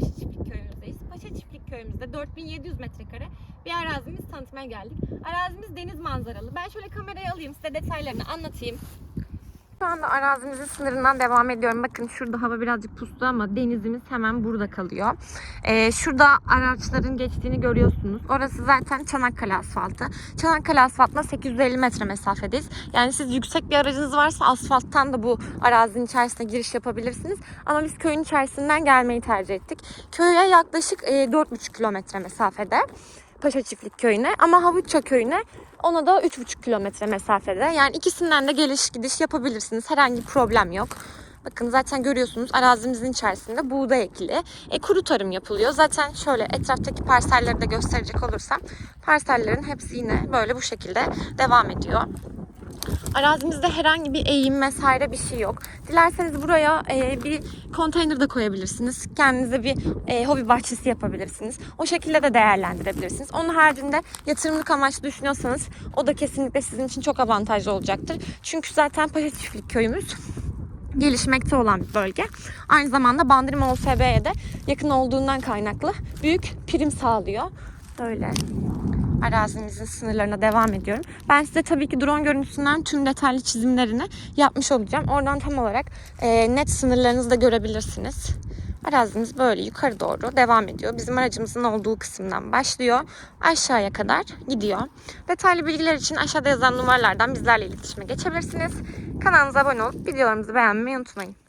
Paşa Çiftlik Köyümüzdeyiz. Paşa Çiftlik Köyümüzde 4700 metrekare bir arazimiz tanıtmaya geldik. Arazimiz deniz manzaralı. Ben şöyle kamerayı alayım size detaylarını anlatayım. Şu anda arazimizin sınırından devam ediyorum. Bakın şurada hava birazcık puslu ama denizimiz hemen burada kalıyor. Ee, şurada araçların geçtiğini görüyorsunuz. Orası zaten Çanakkale asfaltı. Çanakkale asfaltına 850 metre mesafedeyiz. Yani siz yüksek bir aracınız varsa asfalttan da bu arazinin içerisine giriş yapabilirsiniz. Ama biz köyün içerisinden gelmeyi tercih ettik. Köye yaklaşık e, 4,5 kilometre mesafede. Paşa Çiftlik köyüne ama Havuçça köyüne ona da 3,5 kilometre mesafede. Yani ikisinden de geliş gidiş yapabilirsiniz. Herhangi problem yok. Bakın zaten görüyorsunuz arazimizin içerisinde buğday ekili. E, kuru tarım yapılıyor. Zaten şöyle etraftaki parselleri de gösterecek olursam parsellerin hepsi yine böyle bu şekilde devam ediyor. Arazimizde herhangi bir eğim vesaire bir şey yok. Dilerseniz buraya e, bir konteyner de koyabilirsiniz. Kendinize bir e, hobi bahçesi yapabilirsiniz. O şekilde de değerlendirebilirsiniz. Onun haricinde yatırımlık amaçlı düşünüyorsanız o da kesinlikle sizin için çok avantajlı olacaktır. Çünkü zaten Paşa Çiftlik köyümüz gelişmekte olan bir bölge. Aynı zamanda Bandırma OSB'ye de yakın olduğundan kaynaklı büyük prim sağlıyor. Böyle arazimizin sınırlarına devam ediyorum. Ben size tabii ki drone görüntüsünden tüm detaylı çizimlerini yapmış olacağım. Oradan tam olarak e, net sınırlarınızı da görebilirsiniz. Arazimiz böyle yukarı doğru devam ediyor. Bizim aracımızın olduğu kısımdan başlıyor. Aşağıya kadar gidiyor. Detaylı bilgiler için aşağıda yazan numaralardan bizlerle iletişime geçebilirsiniz. Kanalımıza abone olup videolarımızı beğenmeyi unutmayın.